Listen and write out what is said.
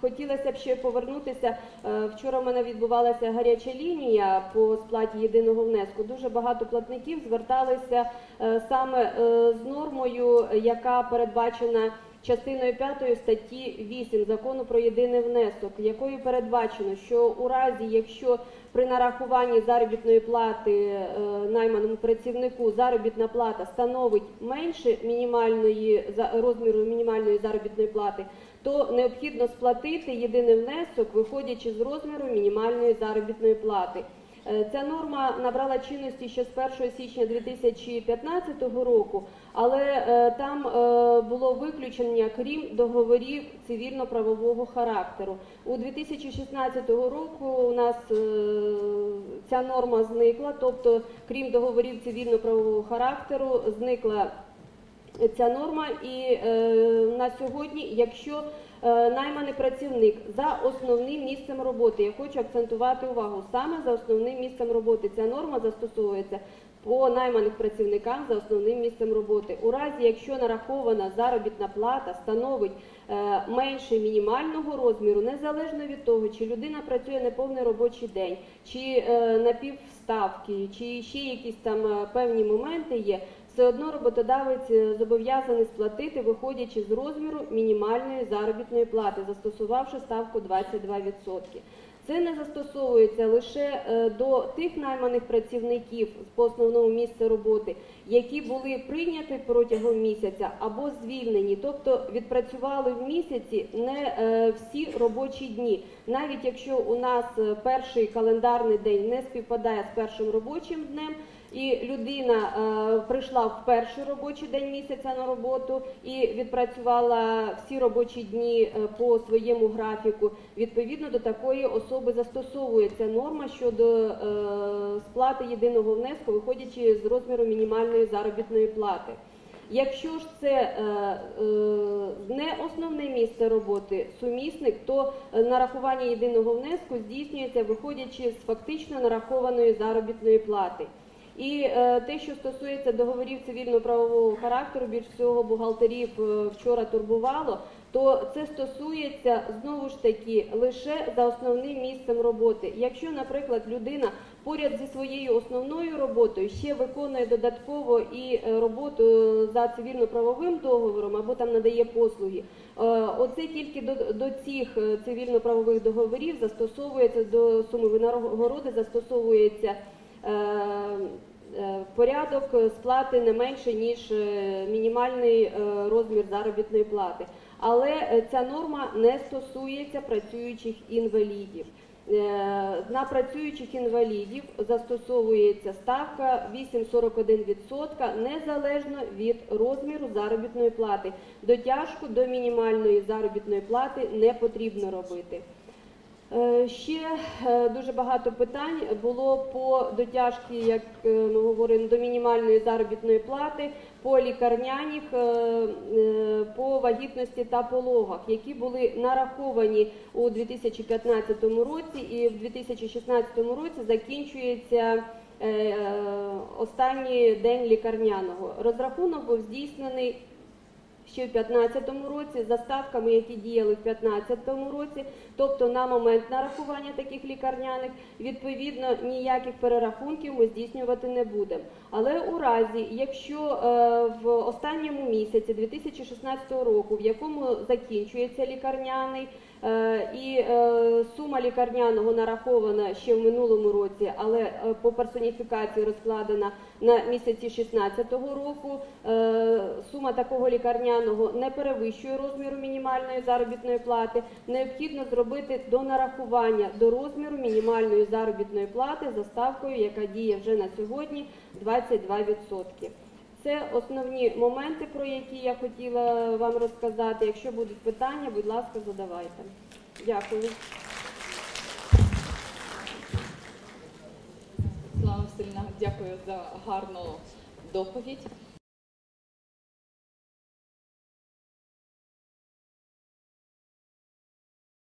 Хотілося б ще повернутися. Е, Вчора в мене відбувалася гаряча лінія по сплаті єдиного внеску. Дуже багато платників зверталися е, саме е, з нормою, яка передбачена частиною 5 статті 8 закону про єдиний внесок, якою передбачено, що у разі, якщо при нарахуванні заробітної плати е, найманому працівнику заробітна плата становить менше мінімальної розміру мінімальної заробітної плати, то необхідно сплатити єдиний внесок, виходячи з розміру мінімальної заробітної плати. Е, Ця норма набрала чинності ще з 1 січня 2015 року, але е, там е, було виключення крім договорів цивільно-правового характеру. У 2016 року у нас ця норма зникла, тобто крім договорів цивільно-правового характеру, зникла ця норма. І на сьогодні, якщо е, найманий працівник за основним місцем роботи, я хочу акцентувати увагу, саме за основним місцем роботи ця норма застосовується по найманих працівникам за основним місцем роботи. У разі, якщо нарахована заробітна плата становить е, менше мінімального розміру, незалежно від того, чи людина працює неповний робочий день, чи е, на півставки, чи ще якісь там певні моменти є, все одно роботодавець е, зобов'язаний сплатити, виходячи з розміру мінімальної заробітної плати, застосувавши ставку 22%. Це не застосовується лише е, до тих найманих працівників по основному місцю роботи, які були прийняті протягом місяця або звільнені, тобто відпрацювали в місяці не е, всі робочі дні. Навіть якщо у нас перший календарний день не співпадає з першим робочим днем, і людина е, прийшла в перший робочий день місяця на роботу і відпрацювала всі робочі дні е, по своєму графіку. Відповідно до такої особи застосовується норма щодо е, сплати єдиного внеску, виходячи з розміру мінімальної заробітної плати. Якщо ж це е, е, не основне місце роботи, сумісник, то нарахування єдиного внеску здійснюється виходячи з фактично нарахованої заробітної плати. І е, те, що стосується договорів цивільно-правового характеру, більш всього бухгалтерів е, вчора турбувало, то це стосується знову ж таки лише за основним місцем роботи. Якщо, наприклад, людина поряд зі своєю основною роботою ще виконує додатково і е, роботу за цивільно-правовим договором або там надає послуги, е, оце тільки до, до цих е, цивільно-правових договорів застосовується до суми винагороди, застосовується. Е, е, Порядок сплати не менше ніж е, мінімальний розмір заробітної плати, але ця норма не стосується працюючих інвалідів. На працюючих інвалідів застосовується ставка 8,41% незалежно від розміру заробітної плати. Дотяжку до мінімальної заробітної плати не потрібно робити. Е, Ще е, дуже багато питань було по дотяжці, як е, ми говоримо, до мінімальної заробітної плати, по лікарняніх, е, по вагітності та пологах, які були нараховані у 2015 році, і в 2016 році закінчується останній день лікарняного. Розрахунок був здійснений ще в 2015 році за ставками, які діяли в 2015 році, тобто на момент нарахування таких лікарняних, відповідно ніяких перерахунків ми здійснювати не будемо. Але у разі, якщо е, в останньому місяці 2016 року, в якому закінчується лікарняний, і е, сума лікарняного нарахована ще в минулому році, але е, по персоніфікації розкладена на місяці 2016 року, е, сума такого лікарняного не перевищує розміру мінімальної заробітної плати, необхідно зробити до нарахування до розміру мінімальної заробітної плати за ставкою, яка діє вже на сьогодні 22%. Це основні моменти, про які я хотіла вам розказати. Якщо будуть питання, будь ласка, задавайте. Дякую. Слава Васильівна, дякую за гарну доповідь.